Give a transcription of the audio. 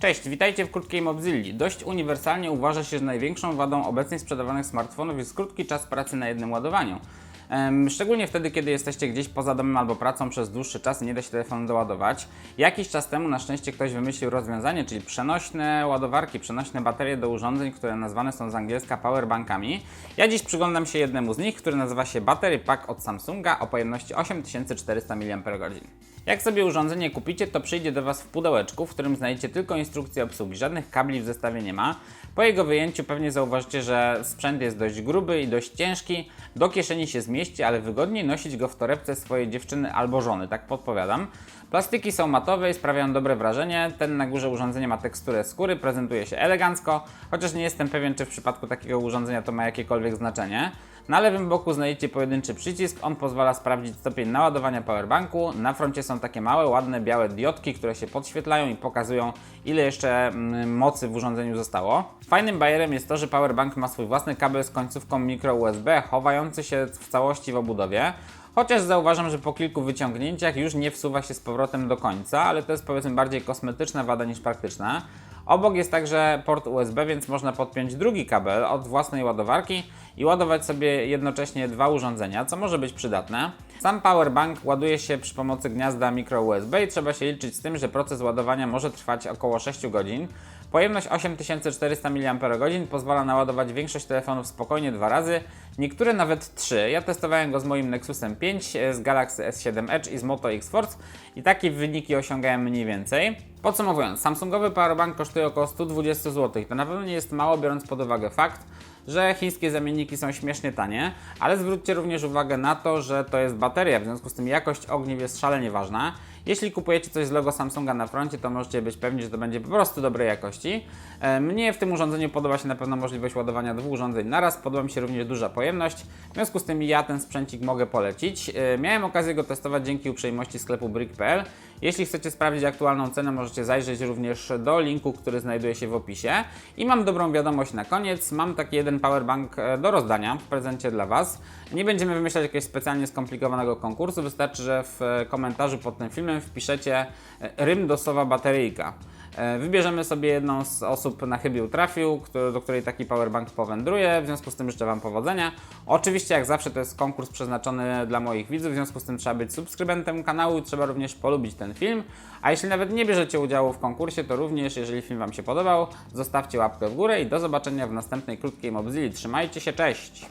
Cześć, witajcie w krótkiej Mobzilli. Dość uniwersalnie uważa się, że największą wadą obecnie sprzedawanych smartfonów jest krótki czas pracy na jednym ładowaniu. Szczególnie wtedy, kiedy jesteście gdzieś poza domem albo pracą przez dłuższy czas i nie da się telefonu doładować. Jakiś czas temu na szczęście ktoś wymyślił rozwiązanie, czyli przenośne ładowarki, przenośne baterie do urządzeń, które nazwane są z angielska powerbankami. Ja dziś przyglądam się jednemu z nich, który nazywa się Battery Pack od Samsunga o pojemności 8400 mAh. Jak sobie urządzenie kupicie, to przyjdzie do Was w pudełeczku, w którym znajdziecie tylko instrukcję obsługi. Żadnych kabli w zestawie nie ma. Po jego wyjęciu pewnie zauważycie, że sprzęt jest dość gruby i dość ciężki. Do kieszeni się ale wygodniej nosić go w torebce swojej dziewczyny albo żony, tak podpowiadam. Plastiki są matowe i sprawiają dobre wrażenie. Ten na górze urządzenia ma teksturę skóry, prezentuje się elegancko, chociaż nie jestem pewien, czy w przypadku takiego urządzenia to ma jakiekolwiek znaczenie. Na lewym boku znajdziecie pojedynczy przycisk, on pozwala sprawdzić stopień naładowania powerbanku. Na froncie są takie małe, ładne, białe diodki, które się podświetlają i pokazują ile jeszcze mm, mocy w urządzeniu zostało. Fajnym bajerem jest to, że powerbank ma swój własny kabel z końcówką micro USB, chowający się w całości w obudowie. Chociaż zauważam, że po kilku wyciągnięciach już nie wsuwa się z powrotem do końca, ale to jest powiedzmy bardziej kosmetyczna wada niż praktyczna. Obok jest także port USB, więc można podpiąć drugi kabel od własnej ładowarki i ładować sobie jednocześnie dwa urządzenia, co może być przydatne. Sam powerbank ładuje się przy pomocy gniazda micro USB i trzeba się liczyć z tym, że proces ładowania może trwać około 6 godzin. Pojemność 8400 mAh pozwala naładować większość telefonów spokojnie dwa razy, niektóre nawet trzy. Ja testowałem go z moim Nexusem 5, e, z Galaxy S7 Edge i z Moto X Force i takie wyniki osiągałem mniej więcej. Podsumowując, Samsungowy powerbank kosztuje około 120 zł. To na pewno nie jest mało, biorąc pod uwagę fakt, że chińskie zamienniki są śmiesznie tanie, ale zwróćcie również uwagę na to, że to jest bateria, w związku z tym jakość ogniw jest szalenie ważna. Jeśli kupujecie coś z logo Samsunga na froncie, to możecie być pewni, że to będzie po prostu dobrej jakości. E, Mnie w tym urządzeniu podoba się na pewno możliwość ładowania dwóch urządzeń naraz, podoba mi się również duża pojemność, w związku z tym ja ten sprzęcik mogę polecić. E, Miałem okazję go testować dzięki uprzejmości sklepu brick.pl. Jeśli chcecie sprawdzić aktualną cenę, możecie zajrzeć również do linku, który znajduje się w opisie. I mam dobrą wiadomość na koniec. Mam taki jeden powerbank e, do rozdania w prezencie dla Was. Nie będziemy wymyślać jakiegoś specjalnie skomplikowanego konkursu. Wystarczy, że w e, komentarzu pod tym filmem wpiszecie rym do słowa bateryjka. E, Wybierzemy sobie jedną z osób na chybił trafił, do której taki powerbank powędruje. W związku z tym życzę Wam powodzenia. Oczywiście, jak zawsze, to jest konkurs przeznaczony dla moich widzów, w związku z tym trzeba być subskrybentem kanału i trzeba również polubić ten film. A jeśli nawet nie bierzecie udziału w konkursie, to również, jeżeli film Wam się podobał, zostawcie łapkę w górę i do zobaczenia w następnej krótkiej Mobzilli. Trzymajcie się, cześć!